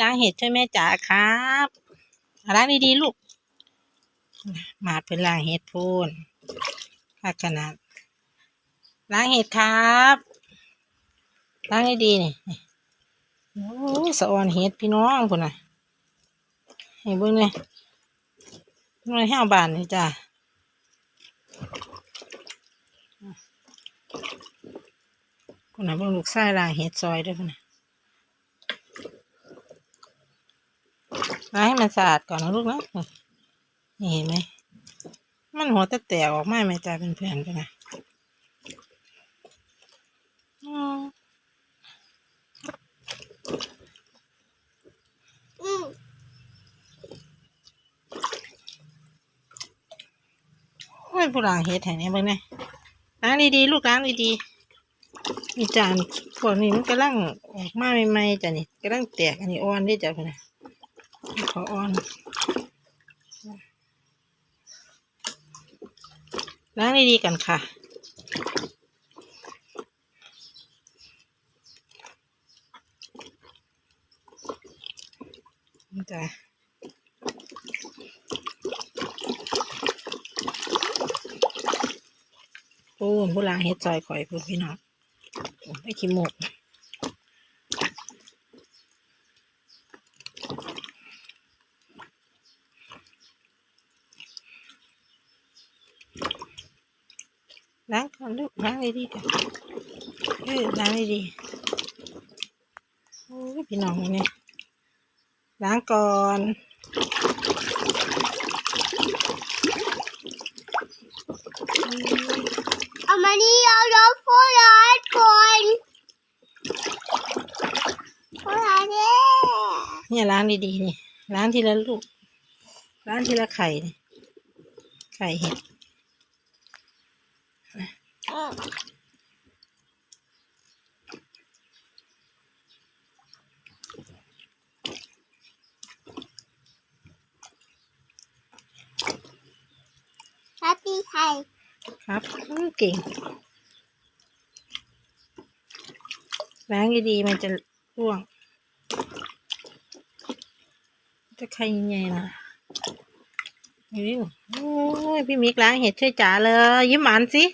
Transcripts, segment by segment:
ล้างเห็ดช่วยแม่จ๋าครับล้างดีๆลูก มาเป็นล้างเห็ดพูนค่าขนาดล้างเห็ดครับล้างดีๆนี่โอ้สะออนเห็ดพี่น้องพุ่นน่ะให้เบิ่งเนี่ยหน่วยห้าบาทนี่จ้ะพุ่นน่ะเบิ่งลูกไส้ล้างเห็ดซอยด้วยพุ่นน่ะ ล้างให้มันสะอาดก่อนนะลูกนะนี่เห็นไหมมันหัวแต่แตกออกมาไหมจ้าเป็นเพื่อนกันนะอืมอืมโอ้ยผู้ล้างเฮ็ดให้เนี่ยเบิ่งเนี่ล้างดีๆลูกล้างดีๆมีจานพวกนี้มันกำลังออกมาใหม่ๆจ้ะนี่กำลังแตกอันนี้อ่อนเด้จ้ะเพื่อนนะ ขออ่อนล้างดีๆกันค่ะนี่จ้ะปูนผู้ล้างเฮ็ดซอยข่อยพูนพี่น้องไม่ขี้หมก ล้างก่อนลูกล้างดีๆกันเออล้างดีๆโอ้ยพี่น้องนี่ล้างก่อนเอามานี่เอารถผู้ร้ายก่อนผู้ร้ายเนี่ยเนี่ยล้างดีๆนี่ล้างทีละลูกล้างทีละไข่นี่ไข่เห็ด ชาตีไทยครับอืมเก่งล้างดีๆมันจะร่วง จะใครยังไงนะโอ้ยพี่มิกล้างเห็ดช่วยจ๋าเลย ยิ้มหวานสิ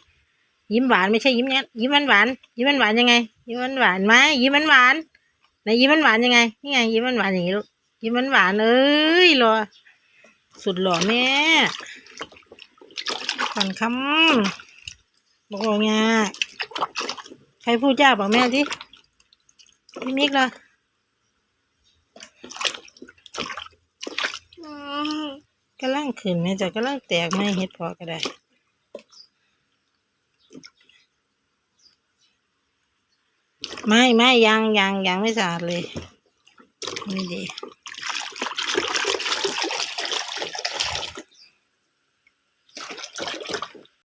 ยิ้มหวานไม่ใช่ยิ้มเนี้ยยิ้มหวานหวานๆยิ้มหวานหวานๆยังไง ยิ้มหวานหวานๆไหมยิ้มหวานหวานๆไหนยิ้มหวานหวานๆยังไงนี่ไงยิ้มหวานหวานๆอย่างนี้ลูกยิ้มหวานหวานๆเอ้ยรอสุดหล่อแม่ก่อนคำบอกว่าไงใครพูดยากบอกแม่สิพี่มิกเหรออืมกำลังขึ้นไหมจ้ะกำลังแตกไหมเฮ็ดพอก็ได้ ไม่ไม่ยังยังยังไม่สะอาดเลย ไม่ดี